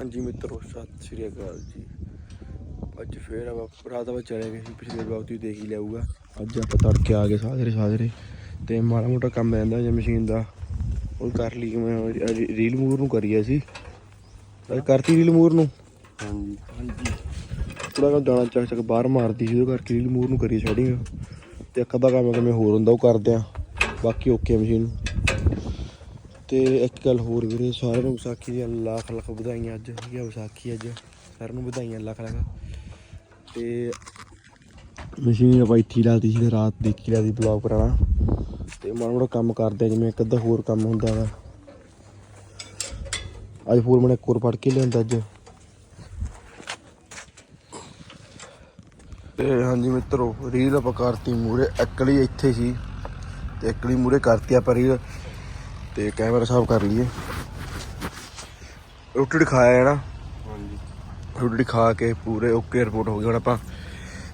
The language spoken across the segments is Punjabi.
ਹਾਂਜੀ ਮਿੱਤਰੋ ਸਤਿ ਸ਼੍ਰੀ ਅਕਾਲ ਜੀ। ਅੱਜ ਫੇਰ ਆਪਾਂ ਰਾਤ ਆਪਾਂ ਚਲੇ ਗਏ ਸੀ ਪਿਛਲੇ ਵਲੌਗ ਤੁਸੀਂ ਦੇਖ ਹੀ ਲਿਆਊਗਾ ਅੱਜ ਆਪਾਂ ਤੜਕੇ ਆ ਗਏ ਸਾਜਰੇ ਸਾਜਰੇ। ਤੇ ਮਾੜਾ ਮੋਟਾ ਕੰਮ ਰਹਿੰਦਾ ਜੇ ਮਸ਼ੀਨ ਦਾ। ਉਹ ਕਰ ਲਈ ਮੈਂ ਰੀਲ ਮੂਰ ਨੂੰ ਕਰੀਏ ਸੀ। ਅੱਜ ਕਰਤੀ ਰੀਲ ਮੂਰ ਨੂੰ? ਹਾਂਜੀ। ਹਾਂਜੀ। ਥੋੜਾ ਕੰਮ ਦਾਣਾ ਚੱਕ ਚੱਕ ਬਾਹਰ ਮਾਰਦੀ ਸੀ ਉਹਦੇ ਕਰਕੇ ਰੀਲ ਮੂਰ ਨੂੰ ਕਰੀ ਸੈਟਿੰਗ ਤੇ ਇੱਕ ਅੱਧਾ ਕੰਮ ਕਿਵੇਂ ਹੋਰ ਹੁੰਦਾ ਉਹ ਕਰਦੇ ਆ। ਬਾਕੀ ਓਕੇ ਮਸ਼ੀਨ। ਤੇ ਇੱਕ ਗੱਲ ਹੋਰ ਵੀਰੇ, ਸਾਰਿਆਂ ਨੂੰ ਵਿਸਾਖੀ ਦੀਆਂ ਲੱਖ ਲੱਖ ਵਧਾਈਆਂ ਅੱਜ ਹੈਗੀ ਆ ਵਿਸਾਖੀ ਅੱਜ, ਸਾਰਿਆਂ ਨੂੰ ਵਧਾਈਆਂ ਲੱਖ ਲੱਖ। ਤੇ ਮਸ਼ੀਨ ਆਪਾਂ ਇੱਥੇ ਹੀ ਲਾਤੀ ਸੀ ਰਾਤ ਦੇਖੀ ਲਿਆ ਦੀ ਬਲੌਗ ਕਰਾਣਾ ਤੇ ਮਾੜਾ ਮੋਟਾ ਕੰਮ ਕਰਦੇ ਜਿਵੇਂ ਇੱਕ ਅੱਧਾ ਹੋਰ ਕੰਮ ਹੁੰਦਾ ਵਾ। ਅੱਜ ਫੋਰ ਮੈਂ ਕੋਰ ਫੜ ਕੇ ਲਿਆਂਦਾ ਅੱਜ। ਤੇ ਹਾਂਜੀ ਮਿੱਤਰੋ, ਰੀਲ ਆਪਾਂ ਕਰਤੀ ਮੂਰੇ ਇਕਲੀ ਇੱਥੇ ਸੀ। ਤੇ ਇਕਲੀ ਮੂਰੇ ਕਰਤੀ ਆਪਾਂ ਰੀਲ। ਤੇ ਕੈਮਰਾ ਸਾਫ਼ ਕਰ ਲਈਏ। ਰੋਟੀ ਖਾਇਆ ਹੈ ਨਾ ਹਾਂਜੀ। ਰੋਟੀ ਖਾ ਕੇ ਪੂਰੇ ਓਕੇ ਰਿਪੋਰਟ ਹੋ ਗਈ ਹੁਣ ਆਪਾਂ।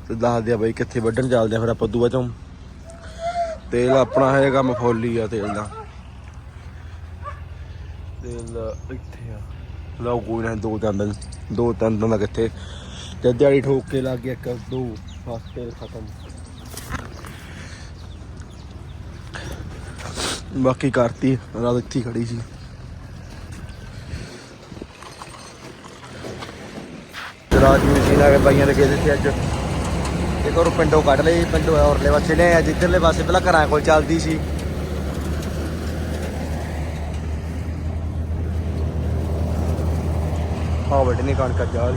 ਤੇ ਦੱਸਦੇ ਆ ਬਾਈ ਕਿੱਥੇ ਵੱਢਣ ਚੱਲਦੇ ਆ ਫਿਰ ਆਪਾਂ ਦੂਆ ਚੋਂ। ਤੇਲ ਆਪਣਾ ਹੈ ਕੰਮ ਫੁੱਲ ਆ ਤੇਲ ਦਾ। ਤੇਲ ਇੱਥੇ ਆ। ਲਓ ਕੋਈ ਨਾ ਦੋ ਤਿੰਨ ਦਿਨ ਦੋ ਤਿੰਨ ਦਿਨ ਦਾ ਕਿੱਥੇ। ਤੇ ਦਿਹਾੜੀ ਠੋਕ ਕੇ ਲੱਗ ਗਿਆ ਇੱਕ ਦੋ ਬਸ ਤੇਲ ਖਤਮ। ਬਾਕੀ ਕਰਤੀ, ਰਾਤ ਇੱਥੇ ਖੜੀ ਸੀ। ਤੇ ਰਾਤ ਨੂੰ ਮਸ਼ੀਨ ਆ ਕੇ ਬਾਈਆਂ ਲੱਗੇ ਦਿੱਤੇ ਅੱਜ। ਇੱਕ ਹੋਰ ਪਿੰਡੋਂ ਕੱਢ ਲਈ, ਪਿੰਡੋਂ ਔਰਲੇ ਪਾਸੇ ਨੇ, ਅੱਜ ਇੱਧਰਲੇ ਪਾਸੇ ਪਹਿਲਾਂ ਘਰਾਂ ਕੋਲ ਚੱਲਦੀ ਸੀ। ਆ ਵੱਡੇ ਨੇ ਕਣਕ ਅੱਜ ਆ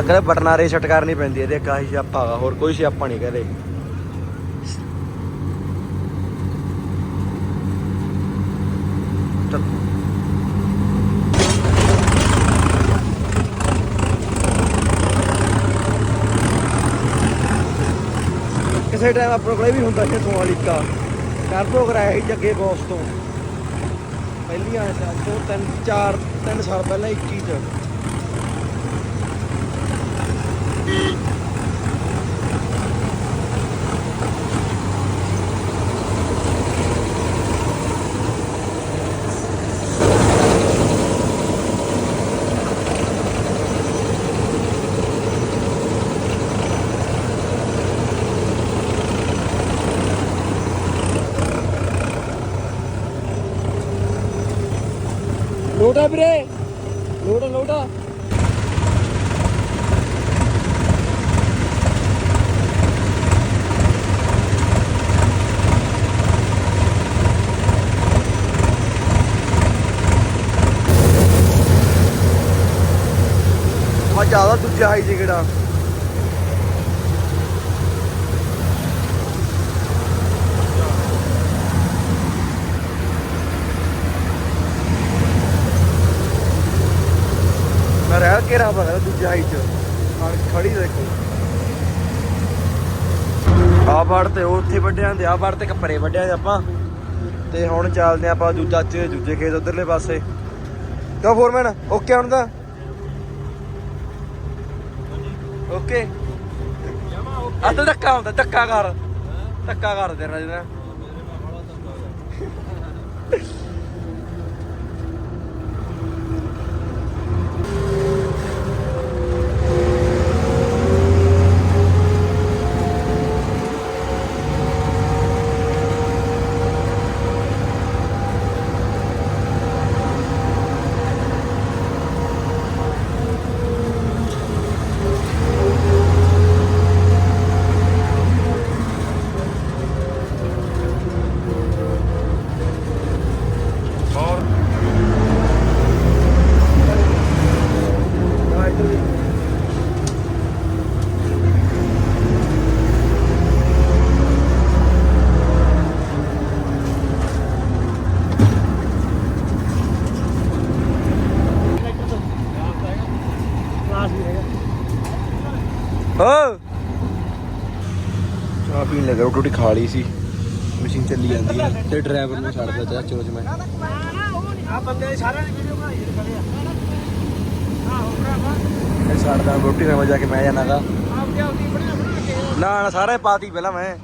ਅਗਲੇ ਬਟਨਾਰੇ ਛਟ ਕਰਨੀ ਪੈਂਦੀ, ਇਹਦੇ ਕਾਹੀ ਸਿਆਪਾ ਹੋਰ ਕੋਈ ਸਿਆਪਾ ਨਹੀਂ ਕਰੇ ਕਿਸੇ ਟਾਈਮ ਆਪਣੇ ਕੋਲੇ ਵੀ ਹੁੰਦਾ ਸੀ ਸੋਨਾਲੀਕਾ ਟਰਬੋ ਕਰਾਇਆ ਸੀ ਜੱਗੇ ਬੌਸ ਤੋਂ। ਪਹਿਲੀਆਂ ਸਾਲ ਤੋਂ ਤਿੰਨ, ਚਾਰ, ਤਿੰਨ ਸਾਲ ਪਹਿਲਾਂ 21 ਚ। ਵੀਰੇ। ਲੋਟਾ ਲੋਟਾ ਮੈਂ ਜ਼ਿਆਦਾ ਦੂਜਾ ਹਾਈ ਜਿਹੜਾ ਕਿਹੜਾ ਮੈਂ ਰਹਿ ਕੇ ਦੂਜਾ ਹਾਈ ਚ। ਖੜੀ ਦੇਖੋ। ਆ ਵੜ ਤੇ ਉੱਥੇ ਵੱਡਿਆਂ ਦੇ ਆ ਵੜ ਤੇ ਕੱਪੜੇ ਵੱਡਿਆਂ ਦੇ ਆਪਾਂ। ਤੇ ਹੁਣ ਚੱਲਦੇ ਆਪਾਂ ਦੂਜਾ ਚ, ਦੂਜੇ ਖੇਤ ਉਧਰਲੇ ਪਾਸੇ। ਕਿਉਂ ਫੋਰਮੈਨ? ਓਕੇ ਹੁਣ ਦਾ ਓਕੇ। ਅੱਧ ਧੱਕਾ ਹੁੰਦਾ, ਧੱਕਾ ਕਰ। ਧੱਕਾ ਕਰ ਦੇਣਾ ਜਿਹੜਾ और ਓ ਚਾਹ ਪੀਣ ਲੱਗਾ ਰੋਟੀ ਰੋਟੀ ਖਾ ਲਈ ਸੀ। ਮਸ਼ੀਨ ਚੱਲੀ ਜਾਂਦੀ ਹੈ ਤੇ ਡਰਾਈਵਰ ਨੂੰ ਛੱਡਦਾ ਚਾਹ ਚੋਚ ਮੈਂ। ਆ ਬੰਦੇ ਸਾਰਿਆਂ ਨੇ ਵੀਡੀਓ ਬਣਾਈ ਹੈ ਖੜਿਆ ਆਹੋ ਭਰਾਵਾ ਇਹ ਛੱਡਦਾ ਰੋਟੀ ਖਾਣ ਜਾ ਕੇ ਮੈਂ ਜਾਣਾਗਾ ਆਪਦੀ ਆਪਦੀ ਬਣਾ ਬਣਾ ਕੇ। ਨਾ ਨਾ ਸਾਰੇ ਪਾਤੀ ਪਹਿਲਾਂ ਮੈਂ।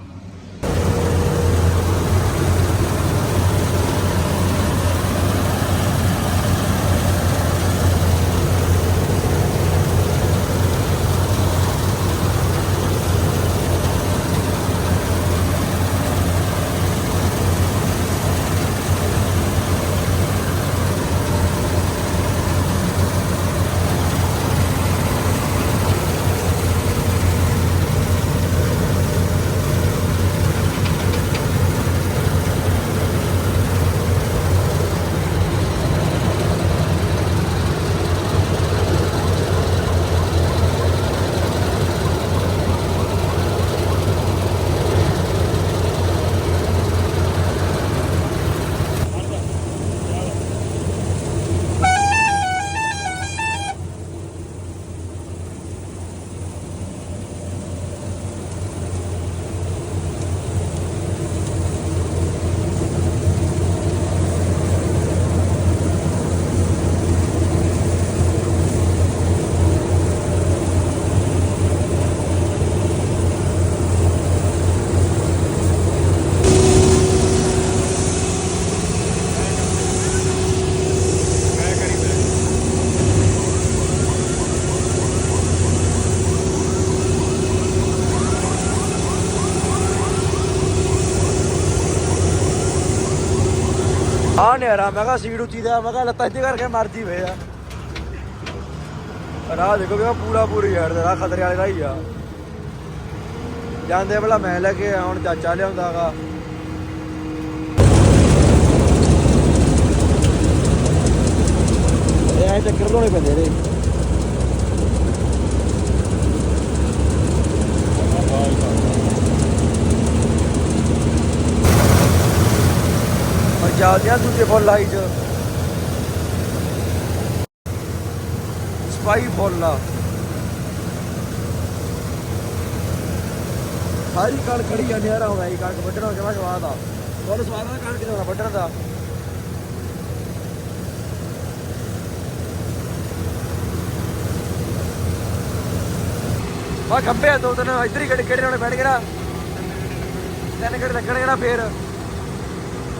ਯਾਰ ਮੈਂ ਕਿਹਾ ਸੀਟ ਉੱਚੀ ਦਾ ਮੈਂ ਕਿਹਾ ਲੱਤਾਂ ਇੱਥੇ ਕਰਕੇ ਮਰਜ਼ੀ ਵੇ ਆ। ਰਾਹ ਦੇਖੋ ਵੀ ਪੂਰਾ ਪੂਰੀ ਯਾਰ ਰਾਹ ਖਤਰੇ ਵਾਲੇ ਦਾ ਆ। ਜਾਂਦੇ ਭਲਾ ਮੈਂ ਲੈ ਕੇ ਆਇਆ, ਹੁਣ ਚਾਚਾ ਲਿਆਉਂਦਾਗਾ ਇਹ ਐ ਚੱਕਰ ਲਾਉਣੇ ਪੈਂਦੇ ਨੇ। ਚੱਲਦੇ ਆ ਦੂਜੇ ਫੁੱਲ ਲਾਈ ਚ। ਸਪਾਈ ਫੁੱਲ ਆ। ਸਾਰੀ ਕਣ ਖੜੀ ਜਾਂਦੀ ਆ, ਰਹਾ ਇਹ ਕਣਕ ਵੱਢਣਾ, ਜਮਾ ਸਵਾਦ ਆ। ਬਹੁਤ ਸਵਾਦ ਆ, ਕਣਕ ਦਾ ਵੱਢਣ ਦਾ। ਆ ਖੰਬੇ ਆ ਦੋ ਤਿੰਨ, ਇੱਧਰ ਹੀ ਕਿਹੜੇ ਕਿਹੜੇ ਨਾਲ ਬੈਠ ਗਿਆ ਤਿੰਨ ਕਿਹੜੇ ਲੱਗਣਗੇ ਨਾ ਫੇਰ।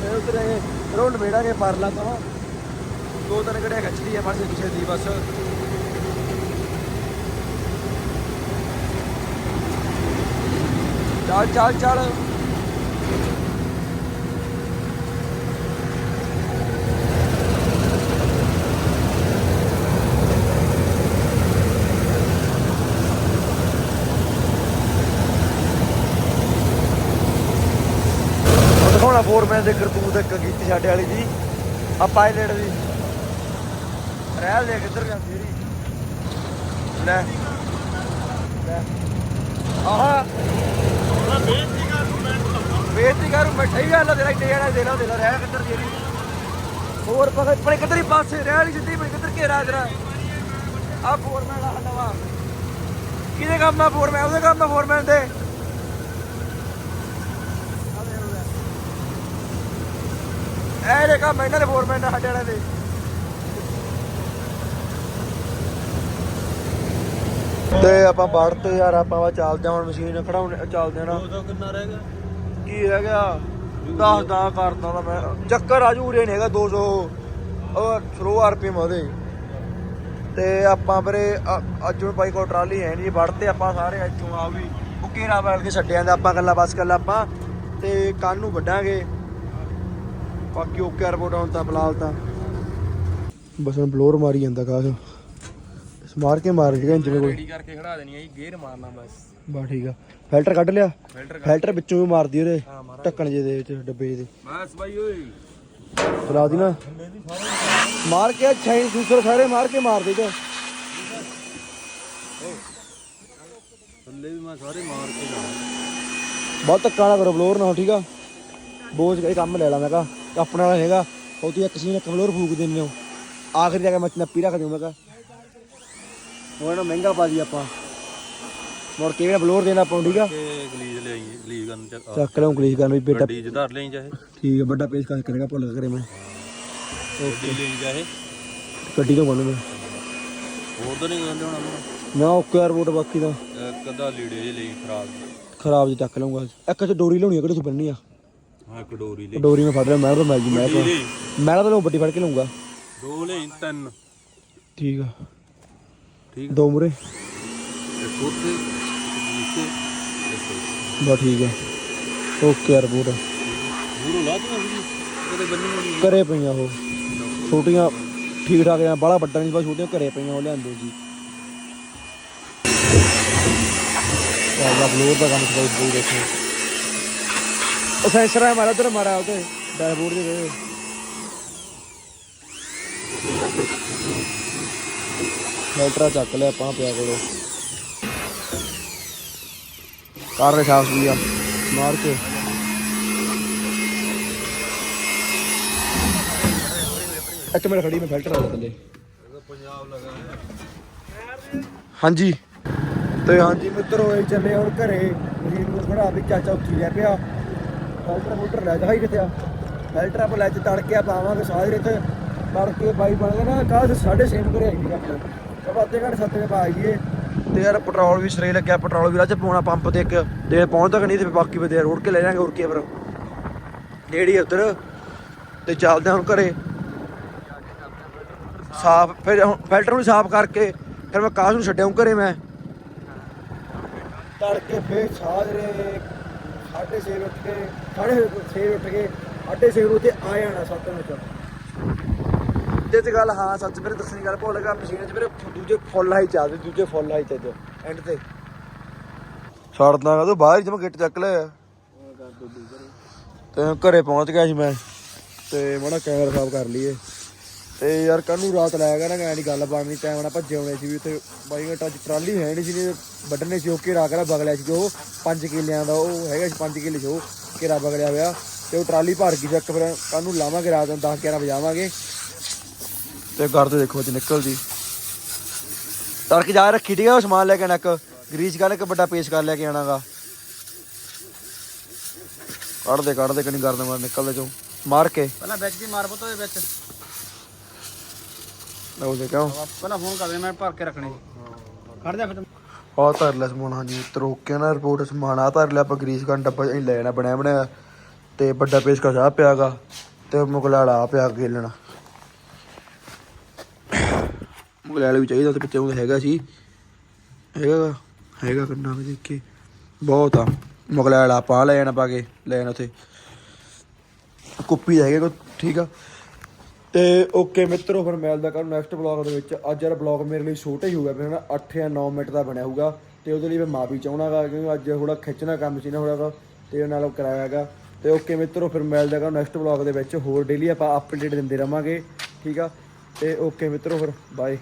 ਇਹ ਉਧਰ ਇਹ ਰੋਡ ਮੇੜਾਂਗੇ ਪਰ ਲਾ ਤਾਂ ਦੋ ਤਿੰਨ ਕਿਹੜੇ ਖੱਚਦੀ ਆ ਮੜ ਸੇ ਪਿੱਛੇ ਦੀ ਬਸ। ਚੱਲ ਚੱਲ ਚੱਲ। ਕੀਤੀ ਸਾਡੇ ਵਾਲੀ ਦੀ ਆ ਪਾਇਲਟ ਦੀ। ਰਹਿ ਦੇ ਕਿੱਧਰ ਜਾਂਦੀ ਰੀ ਲੈ। ਲੈ। ਆਹਾ। ਬੇਇੱਜ਼ਤੀ ਕਰ ਬੈਠਾ ਹੀ ਗੱਲ ਆ ਤੇਰਾ ਇੱਡੇ ਦੇ ਲਾ ਦੇ ਲਾ, ਰਹਿ ਕਿੱਧਰ ਦੀ ਹੋਰ ਪਤਾ ਪਰੇ ਕਿੱਧਰ ਹੀ? ਪਾਸੇ ਰਹਿ ਵਾਲੀ ਜਿੱਦੀ ਪਈ ਕਿੱਧਰ ਘੇਰਾ ਤੇਰਾ? ਆ ਫੋਰਮੈਨ ਆ, ਨਵਾਂ। ਕਿਹਦੇ ਕੰਮ ਆ? ਫੋਰਮੈਨ ਉਹਦੇ ਕੰਮ ਆ ਫੋਰਮੈਨ ਦੇ? ਇਹ ਦੇ ਕੰਮ ਇਹਨਾਂ ਦੇ ਫੋਰਮੈਨ ਸਾਡੇ ਵਾਲੇ ਦੇ। ਤੇ ਆਪਾਂ ਵੜ ਤੇ ਯਾਰ ਆਪਾਂ ਵਾ ਚੱਲਦੇ ਹਾਂ ਹੁਣ ਮਸ਼ੀਨ ਖੜਾਉਣ ਚੱਲਦੇ ਆ ਨਾ। ਕਿੰਨਾ ਰਹਿ ਗਿਆ? ਕੀ ਰਹਿ ਗਿਆ? 10 10 ਕਰਦਾ ਤਾਂ ਮੈਂ। ਚੱਕਰ ਆਜੂ ਉਰੇ ਨਹੀਂ ਹੈਗਾ 200 ਉਹ ਸਲੋ ਆਰਪੀਐਮ ਉਹਦੇ। ਤੇ ਆਪਾਂ ਵੀਰੇ ਅੱਜ ਬਾਈ ਕੋਲ ਟਰਾਲੀ ਹੈ ਨਹੀਂ ਵੜ ਤੇ ਆਪਾਂ ਸਾਰੇ ਇੱਥੋਂ ਆ ਵੀ। ਉਹ ਘੇਰਾ ਵਾਲ ਕੇ ਛੱਡਿਆਂ ਦਾ ਆਪਾਂ ਕੱਲਾ ਬਸ ਕੱਲਾ ਆਪਾਂ। ਤੇ ਕੱਲ ਨੂੰ ਵੱਢਾਂਗੇ। ਬਾਕੀ ਓਕੇ ਰਿਪੋਰਟ ਹੁਣ ਤਾਂ ਫਿਲਹਾਲ ਤਾਂ। ਬਸ ਹੁਣ ਬਲੋਰ ਮਾਰੀ ਜਾਂਦਾ ਕਾਸ ਮਾਰ ਕੇ ਮਾਰ ਜਿਹੜਾ ਇੰਜਨ ਕੋਈ। ਰੈਡੀ ਕਰਕੇ ਖੜਾ ਦੇਣੀ ਹੈ ਜੀ ਗੇਅਰ ਮਾਰਨਾ ਬਸ। ਬਾ ਠੀਕ ਆ। ਫਿਲਟਰ ਕੱਢ ਲਿਆ। ਫਿਲਟਰ ਫਿਲਟਰ ਵਿੱਚੋਂ ਵੀ ਮਾਰਦੀ ਉਹਦੇ ਢੱਕਣ ਜੇ ਦੇ ਵਿੱਚ ਡੱਬੇ ਦੇ। ਬਸ ਬਾਈ ਓਏ। ਚਲਾ ਦੀ ਨਾ। ਮਾਰ ਕੇ ਛਾਈ ਦੂਸਰੇ ਸਾਰੇ ਮਾਰ ਕੇ ਮਾਰ ਦੇ ਜਾ ਥੱਲੇ ਵੀ ਮੈਂ ਸਾਰੇ ਮਾਰ ਕੇ ਜਾਣਾ। ਬਹੁਤ ਧੱਕਾ ਨਾ ਕਰੋ ਬਲੋਰ ਨਾ ਠੀਕ ਆ? ਬੋਝ ਇਹ ਕੰਮ ਲੈ ਲਾ ਮੈਂ ਕਹਾ। ਆਪਣੇ ਵਾਲਾ ਹੈਗਾ ਉਹ ਤੂੰ ਇੱਕ ਸੀਨ ਇੱਕ ਬਲੋਰ ਫੂਕ ਦਿੰਨੇ ਹੋ। ਆਖਰੀ ਜਾ ਕੇ ਮੈਂ ਨੱਪੀ ਰੱਖ ਦਿਉ ਮੈਂ ਕਹਾ। ਨਾ ਮਹਿੰਗਾ ਪਾ ਦੀ ਆਪਾਂ। ਮੁੜ ਕੇ ਵੀ ਬਲੋਰ ਦੇਣਾ ਆਪਾਂ ਨੂੰ, ਠੀਕ ਆ? ਕਿ ਗਲੀਜ ਲਿਆਈ ਗਲੀਜ ਕਰਨ ਚ ਆਹ, ਚੱਕ ਲਿਆਉਂ ਕਲੀਸ ਕਰਨ ਵੀ ਬੇਟਾ ਗੱਡੀ ਚ ਧਰ ਲਈ ਚਾਹੇ। ਠੀਕ ਆ ਵੱਡਾ ਪੇਜ ਕਰੇਗਾ ਭੁੱਲ ਕਰੇ ਮੈਂ। ਗੱਡੀ ਲਈ ਚਾਹੇ। ਗੱਡੀ ਤੋਂ ਬੰਨੂ ਮੈਂ ਹੋਰ ਤਾਂ ਨਹੀਂ ਕਹਿੰਦੇ ਹੁਣ। ਆਪਾਂ ਨਾ ਓਕੇ ਯਾਰ ਵੋਟ ਬਾਕੀ ਦਾ ਅੱਧਾ ਲੀੜੇ ਜਿਹੇ ਲਈ ਖਰਾਬ। ਖਰਾਬ ਜੀ ਚੱਕ ਲਊਂਗਾ ਇੱਕ ਚ ਡੋਰੀ ਲਾਉਣੀ ਆ ਕਿਹੜੀ ਤੂੰ ਬੰਨਣੀ ਆ? ਹਾਂ ਇੱਕ ਡੋਰੀ ਲਈ ਡੋਰੀ ਮੈਂ ਫੜ ਲਿਆ ਮੈਂ ਤਾਂ ਮੈਲ ਜੀ ਮੈਂ ਤਾਂ ਮੈਂ ਤਾਂ ਵੱਡੀ ਫੜ ਕੇ ਲਊਂਗਾ। ਦੋ ਲਈ ਤਿੰਨ। ਠੀਕ ਆ। ਠੀਕ ਦੋ ਮੁਰੇ ਇੱਕ ਇੱਕ ਨੀਚੇ ਬਾ ਠੀਕ ਆ। ਓਕੇ ਯਾਰ ਵੋਟ ਮੂਰੋ ਲਾ ਦੂੰਗਾ ਵੀ ਕਦੇ ਬੰਨੀ ਹੋਣੀ ਘਰੇ ਪਈਆਂ ਉਹ। ਛੋਟੀਆਂ ਠੀਕ ਠਾਕ ਆ ਬੜਾ ਵੱਡਾ ਨਹੀਂ ਬਸ ਛੋਟੀਆਂ ਘਰੇ ਪਈਆਂ ਉਹ ਲਿਆਂਦੇ ਜੀ। ਚੱਲਦਾ ਬਲੋਰ ਦਾ ਕੰਮ ਸਕਾਈ ਦੇਖੋ। ਉਹ ਸੈਂਸਰ ਹੈ ਮਾਰਾ ਉਧਰ, ਮਾਰਾ ਉਹਦੇ ਡੈਸ਼ਬੋਰਡ ਦੇ ਵੇ ਮੋਟਰ ਚੱਕ ਲਿਆ ਆਪਾਂ ਪਿਆ ਕੋਲੇ। ਕਾਰ ਦੇ ਸਾਫ਼ ਵੀ ਆ। ਮਾਰ ਕੇ। ਇੱਕ ਮਿੰਟ ਖੜੀ, ਮੈਂ ਫਿਲਟਰ ਲਾ ਥੱਲੇ ਹਾਂਜੀ। ਤੇ ਹਾਂਜੀ ਮਿੱਤਰੋ, ਇਹ ਚੱਲੇ ਹੁਣ ਘਰੇ। ਮਸ਼ੀਨ ਨੂੰ ਖੜਾ ਵੀ ਚਾਚਾ ਉੱਥੇ ਲੈ ਪਿਆ। ਫਿਲਟਰ ਫੁਲਟਰ ਲੈ ਜਾ ਕਿੱਥੇ ਆ? ਫਿਲਟਰ ਆਪਾਂ ਲੈ ਚ ਤੜਕੇ ਆ ਪਾਵਾਂਗੇ ਸਾਰੇ ਇੱਥੇ। ਤੜਕੇ ਬਾਈ ਬਣ ਗਏ ਨਾ ਕੱਲ 6:30 ਘਰੇ ਆਈ ਸੀ ਆਪਣੇ। ਸਭ ਅੱਧੇ ਘੰਟੇ ਸੱਤ ਵਜੇ ਪਾ ਆਈਏ ਤੇ ਯਾਰ ਪੈਟਰੋਲ ਵੀ ਸਰੇ ਲੱਗਿਆ ਪੈਟਰੋਲ ਵੀ ਰਾਜ ਪਾਉਣਾ ਪੰਪ ਤੇ ਇੱਕ। ਜੇ ਪਹੁੰਚ ਤੱਕ ਨਹੀਂ ਤੇ ਬਾਕੀ ਵੀ ਦੇ ਰੋੜ ਕੇ ਲੈ ਜਾਾਂਗੇ ਹੋਰ ਕੀ ਫਿਰ। ਨੇੜੀ ਉਧਰ। ਤੇ ਚੱਲਦੇ ਹਾਂ ਹੁਣ ਘਰੇ। ਸਾਫ਼ ਫਿਰ ਫਿਲਟਰ ਨੂੰ ਸਾਫ਼ ਕਰਕੇ ਫਿਰ ਮੈਂ ਕਾਸ਼ ਨੂੰ ਛੱਡਿਆ ਘਰੇ ਮੈਂ। ਤੜਕੇ ਫੇਰ ਸਾਜਰੇ 6:30 ਉੱਠ ਕੇ 6:30 ਉੱਠ ਕੇ 8:30 ਨੂੰ ਤੇ ਆ ਜਾਣਾ 7 ਵਜੇ ਐਂਡ ਤੇ ਗੱਲ ਹਾਂ ਸੱਚ ਮੇਰੇ ਦੱਸਣੀ ਗੱਲ ਭੁੱਲ ਗਿਆ ਮਸ਼ੀਨ 'ਚ ਮੇਰੇ ਦੂਜੇ ਫੁੱਲ ਹਾਈ ਚੱਲਦੇ ਦੂਜੇ ਫੁੱਲ ਹਾਈ ਚੱਲਦੇ ਐਂਡ ਤੇ। ਛੱਡਦਾ ਕਦੋਂ? ਬਾਹਰ ਜਮ ਗਿੱਟ ਚੱਕ ਲਿਆ। ਤੇ ਘਰੇ ਪਹੁੰਚ ਗਿਆ ਸੀ ਮੈਂ ਤੇ ਮਾੜਾ ਕੈਮਰਾ ਸਾਫ਼ ਕਰ ਲਈਏ। ਤੇ ਯਾਰ ਕੱਲ ਨੂੰ ਰਾਤ ਲਾਇਆ ਗਾ ਐਂ ਦੀ ਗੱਲ ਬਣਨੀ ਟਾਈਮ ਨਾਲ ਭੱਜੇ ਆਉਣੇ ਸੀ ਵੀ ਉੱਥੇ ਬਾਈ ਘੰਟਾ ਟਰਾਲੀ ਹੈ ਨਹੀਂ ਸੀ ਨੇ ਵੱਢਣੇ ਸੀ ਉਹ, ਘੇਰਾ ਕਰਾ ਬਗਲਿਆ ਸੀ ਜੋ 5 ਕਿੱਲਿਆਂ ਦਾ ਉਹ ਹੈਗਾ ਸੀ 5 ਕਿੱਲੇ ਜੋ ਘੇਰਾ ਬਗਲਿਆ ਹੋਇਆ ਤੇ ਉਹ ਟਰਾਲੀ ਭਰ ਗਈ ਚੱਕ ਫਿਰ ਕੱਲ ਨੂੰ ਲਾਵਾਂਗੇ ਰਾਤ ਨੂੰ 10 11 ਵਜਾਵਾਂਗੇ ਤੇ ਘਰ ਤੇ ਦੇਖੋ ਅੱਜ ਨਿਕਲਦੀ। ਤੜਕ ਜਾ ਰੱਖੀ ਠੀਕ ਆ, ਉਹ ਸਮਾਨ ਲੈ ਕੇ ਨੱਕ ਗਰੀਸ ਕਰ ਇੱਕ ਵੱਡਾ ਪੇਸ਼ ਕਰ ਲੈ ਕੇ ਆਣਾਗਾ ਕੱਢ ਦੇ ਕੱਢ ਦੇ ਕਣੀ ਗਰਦ ਮਾਰ ਨਿਕਲਦੇ ਚੋਂ। ਮਾਰ ਕੇ। ਪਹਿਲਾਂ ਵਿੱਚ ਦੀ ਮਾਰ ਪੁੱਤ ਦੇ ਵਿੱਚ। ਲਓ ਦੇ ਕਿਉਂ ਪਹਿਲਾਂ ਫੋਨ ਕਰ ਦੇ ਮੈਂ ਭਰ ਕੇ ਰੱਖਣੀ ਖੜ ਜਾ ਫਿਰ ਆ ਧਰ ਲੈ ਸਮਾਨ ਹਾਂਜੀ। ਤਰੋਕ ਕੇ ਨਾ ਰਿਪੋਰਟ ਸਮਾਨ ਆ ਧਰ ਲਿਆ ਆਪਾਂ ਗਰੀਸ ਕਰਨ ਡੱਬਾ ਅਸੀਂ ਲੈਣਾ ਬਣਿਆ ਬਣਿਆ। ਤੇ ਵੱਡਾ ਪੇਸ਼ ਕਾ ਆ ਪਿਆਗਾ ਤੇ ਮੁਗਲਾਲਾ ਆ ਪਿਆ ਕੇ ਲੈਣਾ। ਮੁਗਲਾਲਾ ਵੀ ਚਾਹੀਦਾ ਤੇ ਪਿੱਛੇ ਉਹ ਹੈਗਾ ਸੀ। ਹੈਗਾ? ਹੈਗਾ ਕੰਨਾ ਵੀ ਦੇਖੇ ਬਹੁਤ ਆ। ਮੁਗਲਾਲਾ ਪਾ ਲੈ ਜਾਣਾ ਪਾ ਕੇ ਲੈਣ ਉਥੇ। ਕੁੱਪੀ ਹੈਗੇ ਕੋ ਠੀਕ ਆ। ਤੇ ਓਕੇ ਮਿੱਤਰੋ, ਫਿਰ ਮਿਲਦਾ ਕੱਲ ਨੈਕਸਟ ਬਲੌਗ ਦੇ ਵਿੱਚ। ਅੱਜ ਯਾਰ ਬਲੌਗ ਮੇਰੇ ਲਈ ਛੋਟਾ ਹੀ ਹੋਊਗਾ ਫਿਰ ਨਾ 8 ਜਾਂ 9 ਮਿੰਟ ਦਾ ਬਣਿਆ ਹੋਊਗਾ ਤੇ ਉਹਦੇ ਲਈ ਮੈਂ ਮਾਫੀ ਚਾਹਣਾਗਾ ਕਿਉਂਕਿ ਅੱਜ ਥੋੜਾ ਖਿੱਚਣਾ ਕੰਮ ਸੀ ਨਾ ਥੋੜਾ ਗਾ, ਤੇ ਉਹ ਨਾਲ ਕਰਾਇਆਗਾ ਤੇ ਓਕੇ ਮਿੱਤਰੋ, ਫਿਰ ਮਿਲਦਾ ਕੱਲ ਨੈਕਸਟ ਬਲੌਗ ਦੇ ਵਿੱਚ, ਹੋਰ ਡੇਲੀ ਆਪਾਂ ਅਪਡੇਟ ਦਿੰਦੇ ਰਵਾਂਗੇ, ਠੀਕ ਆ? ਤੇ ਓਕੇ ਮਿੱਤਰੋ, ਫਿਰ ਬਾਏ